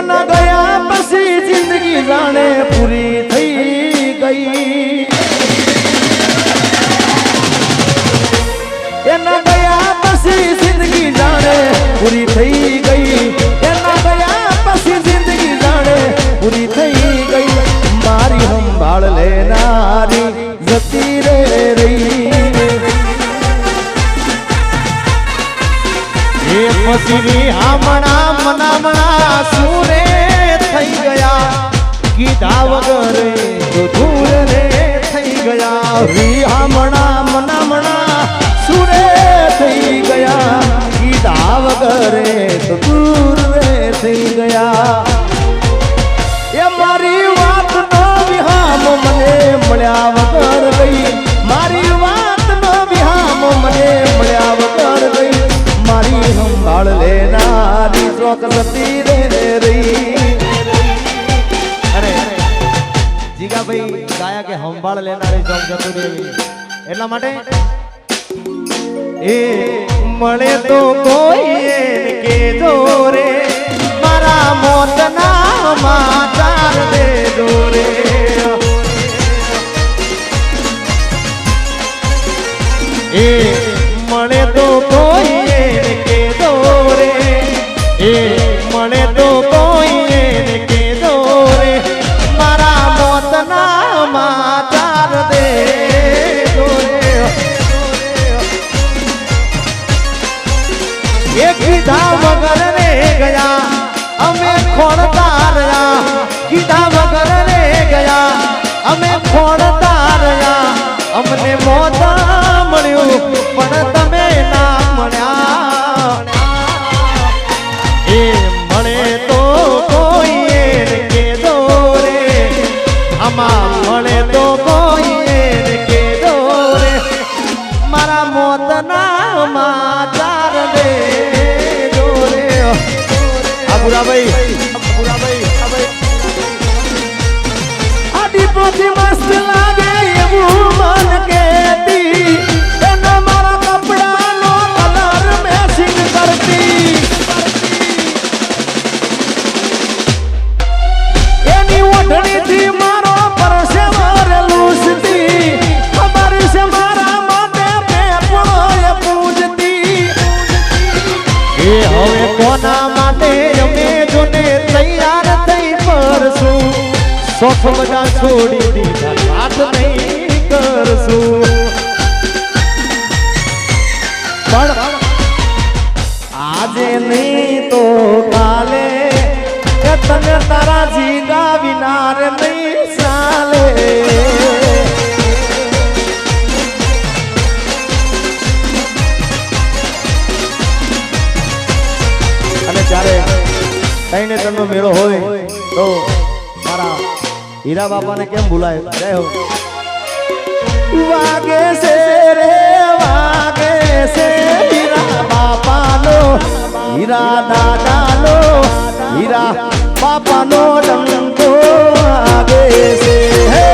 એના ગયા પછી જિંદગી જાણે પૂરી થઈ ગઈ. એના ગયા પછી જિંદગી મારી સંભાળ લેનારી જતી રે રહી. મનામણા ગયા વિહામણા મનામણા સુરે થઈ ગયા કીધા વગરે તો દૂર રે થઈ ગયા એ મારી વાત નો વિહામ મને મળ્યા ગાયા કે સંભાળ લેનારી જોબ જતું રહેવી એટલા માટે એ મળે તો કોઈ કે દોરે મારા મોતના માતાર દે દોરે એ મળે તો કોઈ કે દોરે એ કીધા વગર રે ગયા. અમે ખોણતા રહ્યા. કીધા વગર રે ગયા. અમે ખોણતા રહ્યા. અમને મોતા મળ્યું, પણ બધા છોડી હીરા બાપાને કેમ ભૂલાય? જય હો. વાગે છે રે, વાગે છે હીરા બાપાનો, હીરા દાદાનો, હીરા બાપાનો ડંકો વાગે છે. હે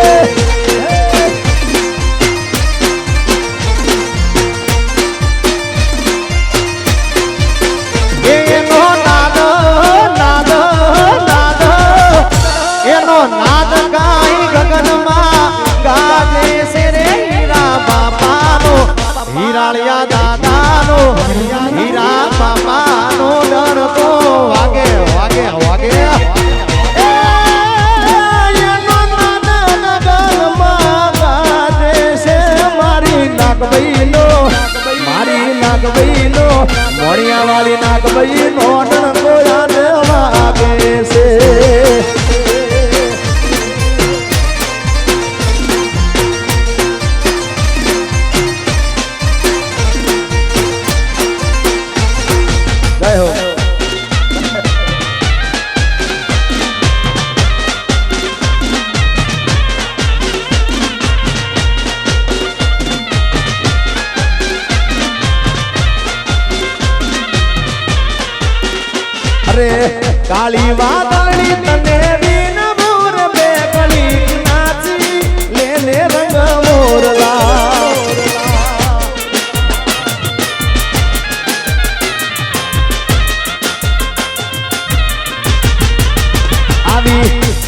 મારી નાગભાઈનો મોણિયા વાળી નાગભાઈનો નો યાદ વાગે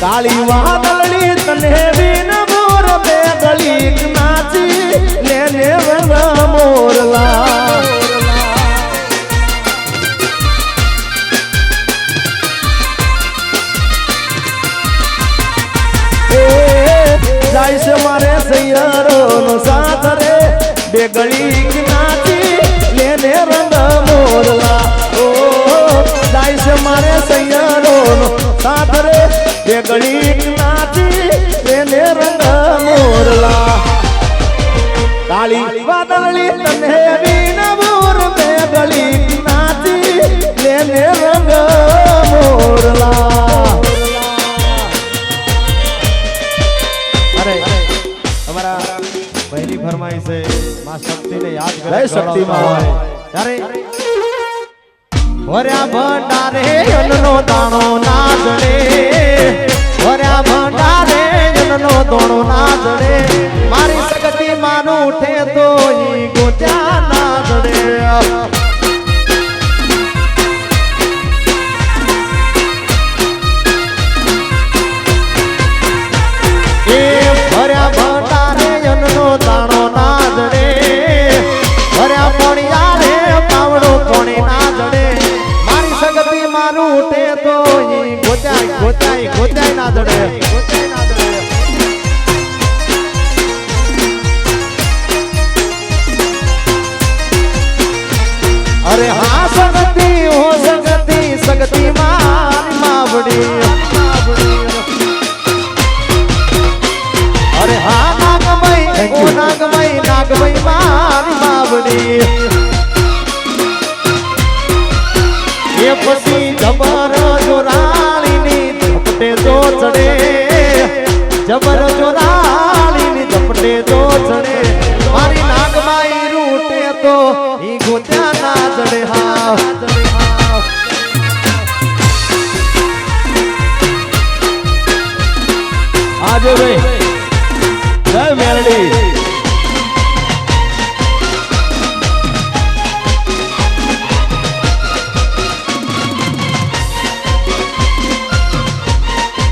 કાળી વાદળી, તને વિન મોર બે ગળી નાચી લેને રંગ મોરલા. એ, જાય છે મારે સૈયારો નો સાથ રે બે ગળી નાચી લેને રંગ મોરલા. ઓ, જાય મારે સૈયારો નો સાથ તે ગળી નાચી તેને રંગ મોરલા. કાળી વાદળી તને બીન મોર બે ગળી નાચી તેને રંગ મોરલા. અરે અમારા પહેલી ફરમાઈ છે માં શક્તિને યાદ કરે શક્તિમાં. ત્યારે વર્યા ભંડારે અન્નનો દાણો ના જડે વર્યા ભંડારે અન્નનો દાણો ના જડે મારી શક્તિ માનું ઉઠે તો ઈ ગોત્યા ના જડે ભર્યા દાણો ના જડે ભર્યા પોણિયા રે પાવડો પોણી ના જડે ગોતાય ગોતાય ગોચાય ના જડે.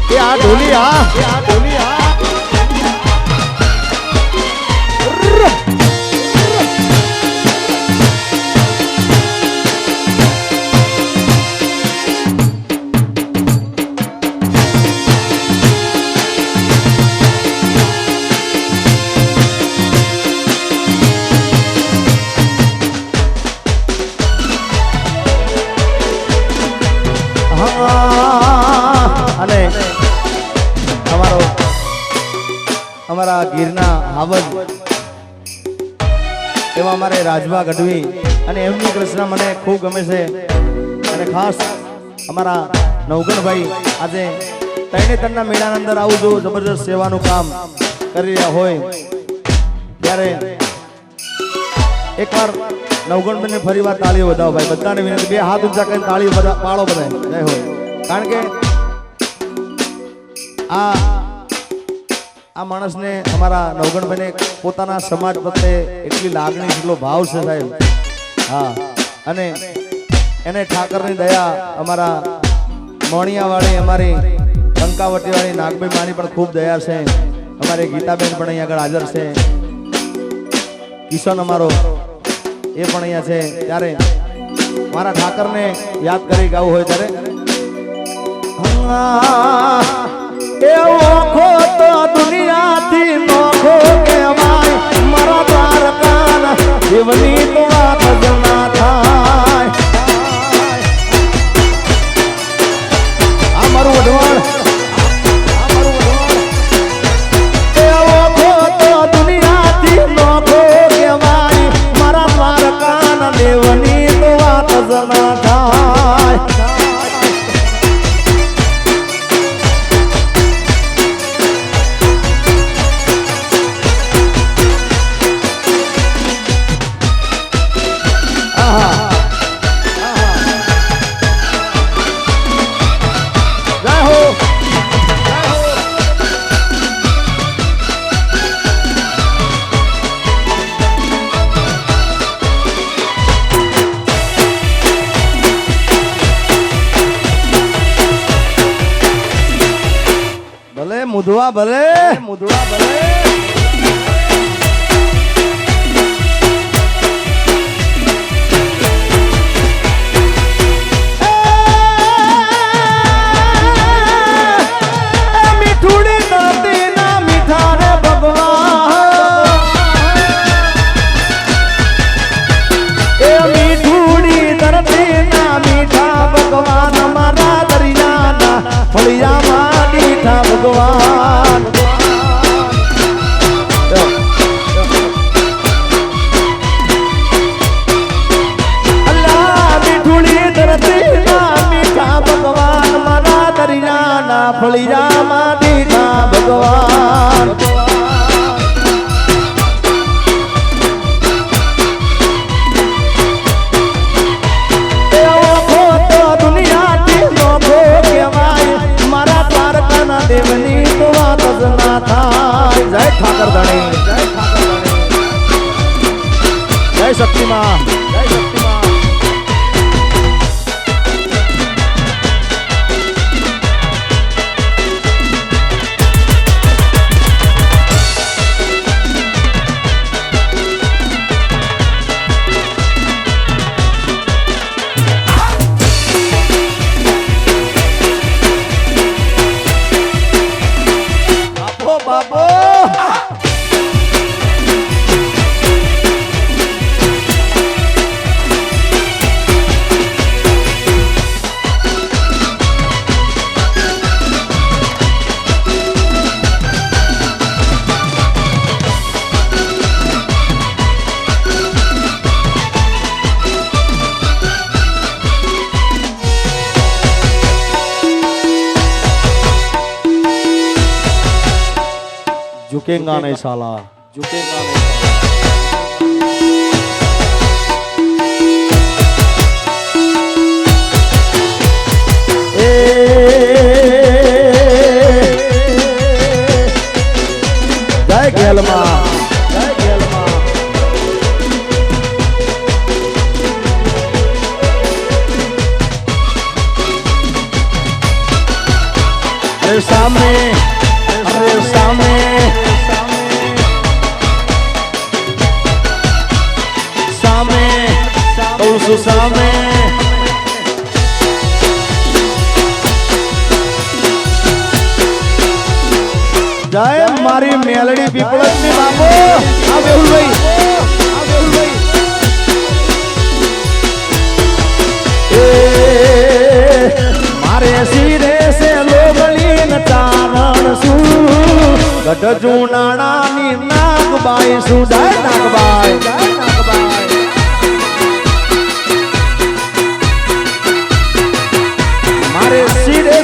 એ આ ઢોલી આ એ આ ઢોલી આ હા એવા ગઢવી. અને એમની કૃષ્ણ મને ખૂબ ગમે છે. અને ખાસ અમારા નવગણભાઈ આજે ત્રણે ત્રણના મેળાના અંદર આવું જો જબરદસ્ત સેવાનું કામ કરી રહ્યા હોય, ત્યારે એકવાર નવગણભાઈને ફરી વાર તાળીઓ વધાવો ભાઈ. બધાને વિનંતી, બે હાથ ઊંચા કરીને તાળીઓ પાળો બધા. જય હોય કારણ કે આ આ માણસને અમારા નવગણભાઈને પોતાના સમાજ પ્રત્યે એટલી લાગણી, એટલો ભાવ છે સાહેબ. હા. અને એને ઠાકરની દયા અમારા મોણિયાવાળી, અમારી કંકાવટીવાળી નાગભાઈ માની પણ ખૂબ દયા છે. અમારી ગીતાબેન પણ અહીં આગળ હાજર છે. કિશન અમારો એ પણ અહીંયા છે. ત્યારે મારા ઠાકરને યાદ કરી ગાવું હોય ત્યારે એ દુનિયાથી નોખો કહેવાય મારા દ્વારકાના જીવની ભલે મુદવા ભલે. મુદવા ભલે. झुकेगा नहीं साला। झुकेगा नहीं જય ગેલમાં જય ગેલમાં સામે ગઢ જુનાણા ની નાગબાઈ સુડાય નાગબાઈ. નાગબાઈ મારે શિરે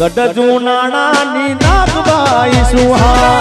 ગઢ જુનાણા ની નાગબાઈ સુહાય.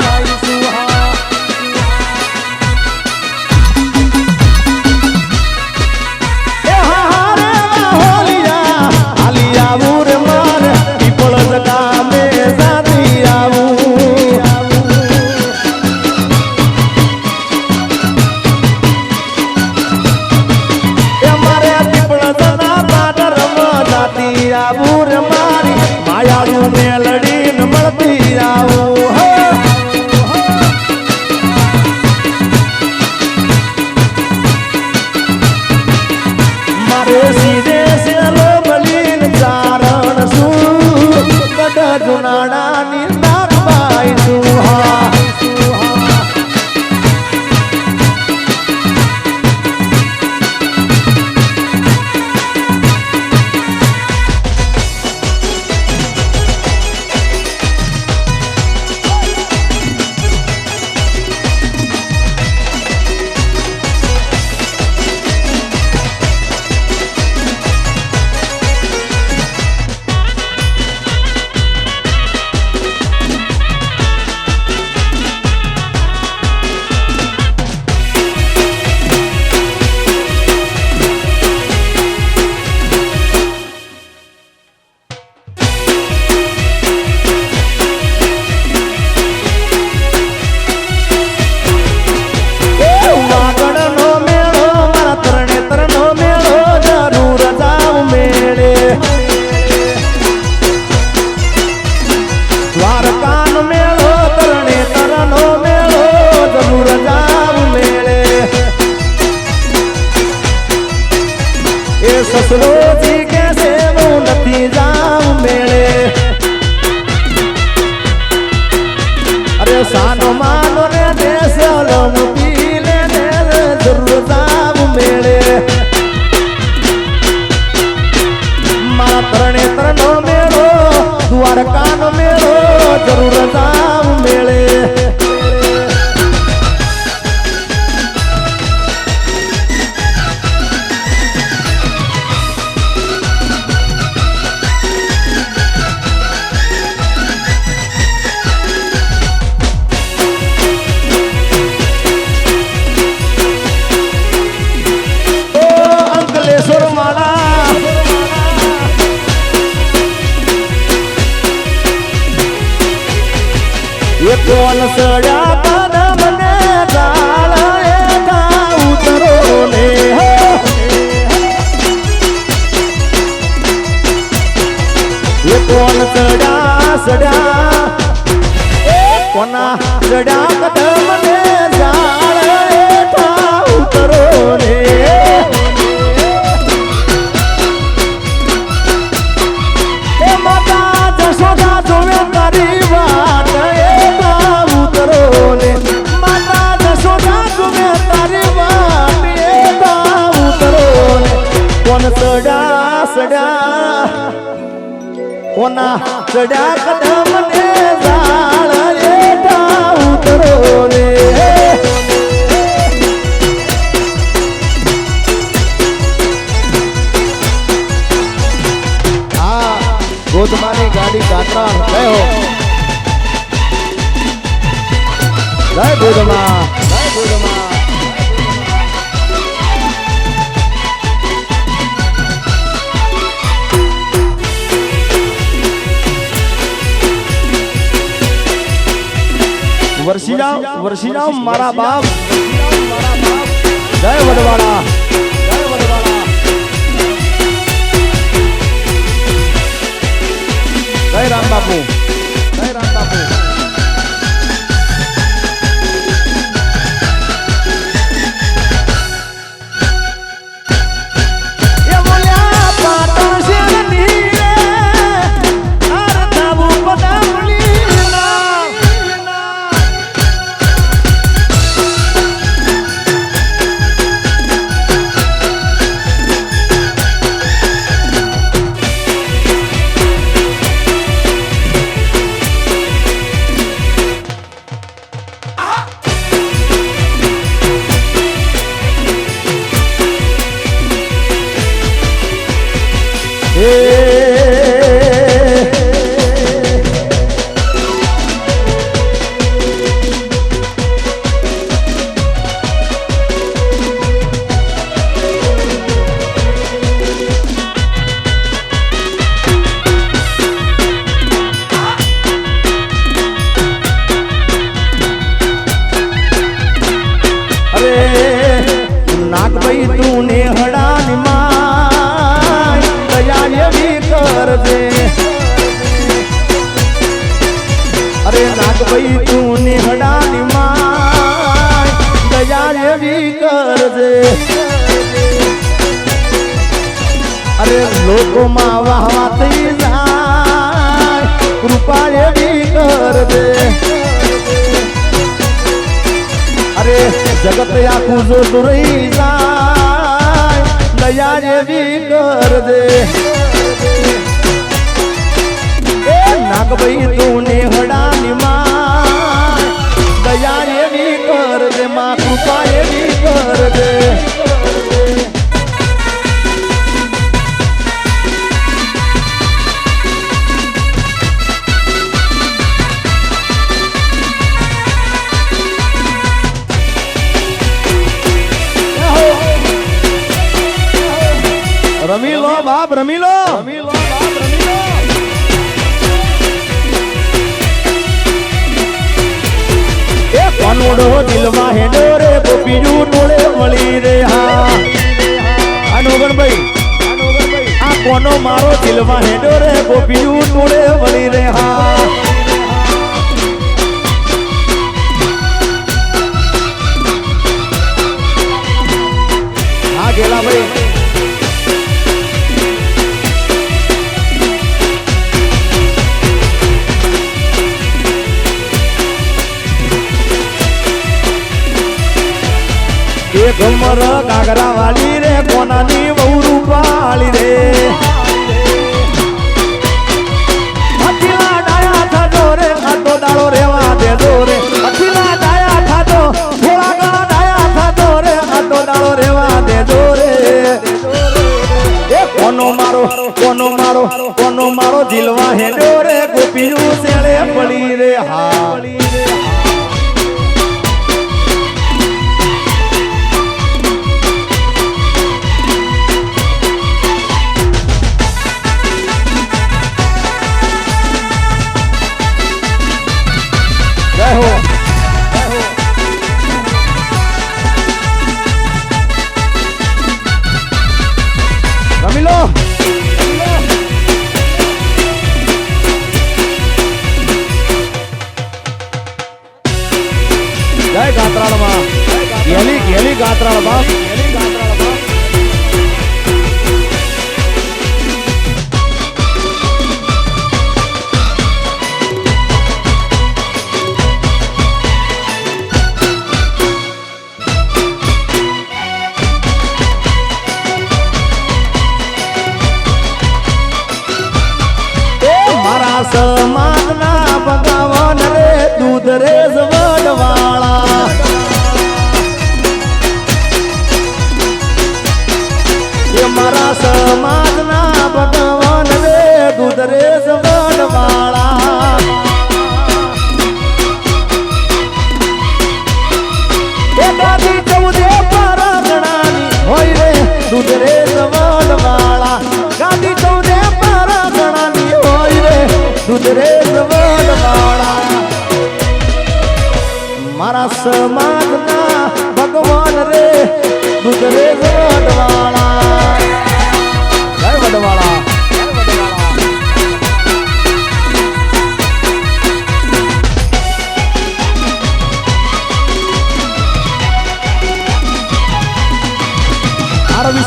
ઓના ચડ્યા કદમ ને ઝાડ રેટા ઉતરો રે. આ ગોતમાની ગાડી કાટરા ગયો જય ગોતમા વરસી જાઓ વરસી જાઓ મારા બાપ જય વડવાળા જય રામ બાપુ Joga o banhito. ma hedore bo bi જીલવા હેડો રે ગોપીઓ શેળે પડી રે હા.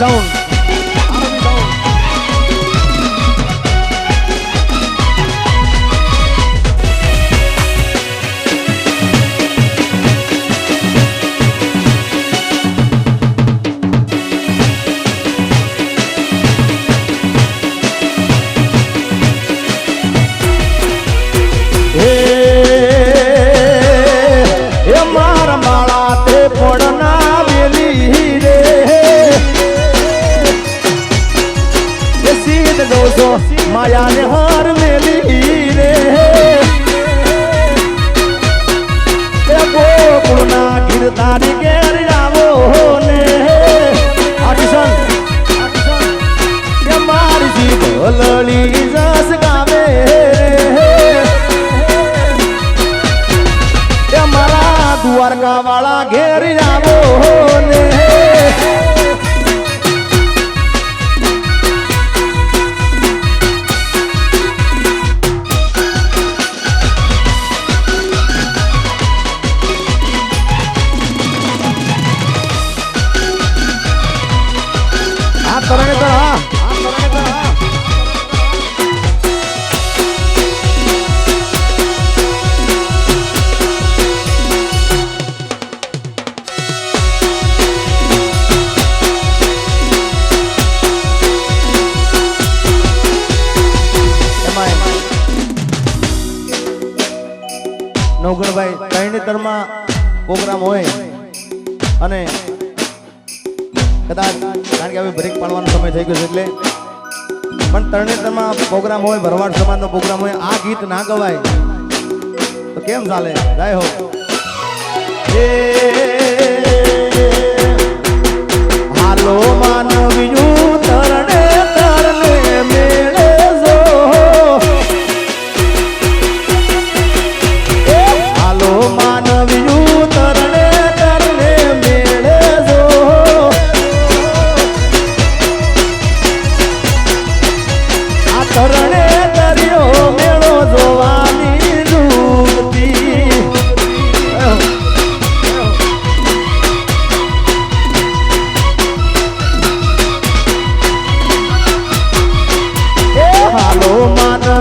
zone. લળી નવગણભાઈ તરણેતરમાં પ્રોગ્રામ હોય. અને કદાચ, કારણ કે હવે બ્રેક પાડવાનો સમય થઈ ગયો છે એટલે. પણ તરણેતરમાં પ્રોગ્રામ હોય, ભરવાડ સમાજનો પ્રોગ્રામ હોય, આ ગીત ના ગવાય. તો કેમ ચાલે? જય હો. હાલો માન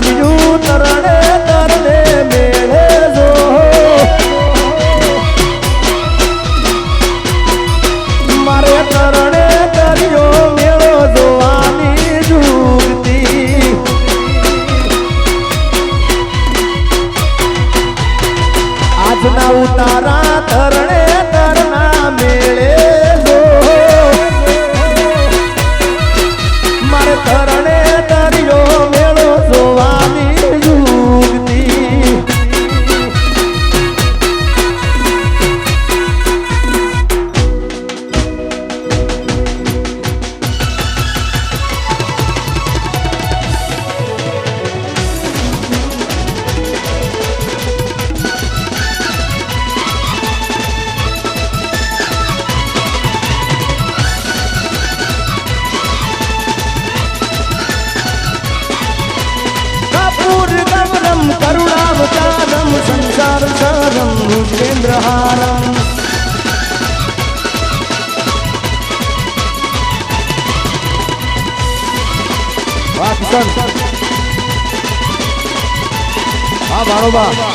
બીજું તરણે 吧。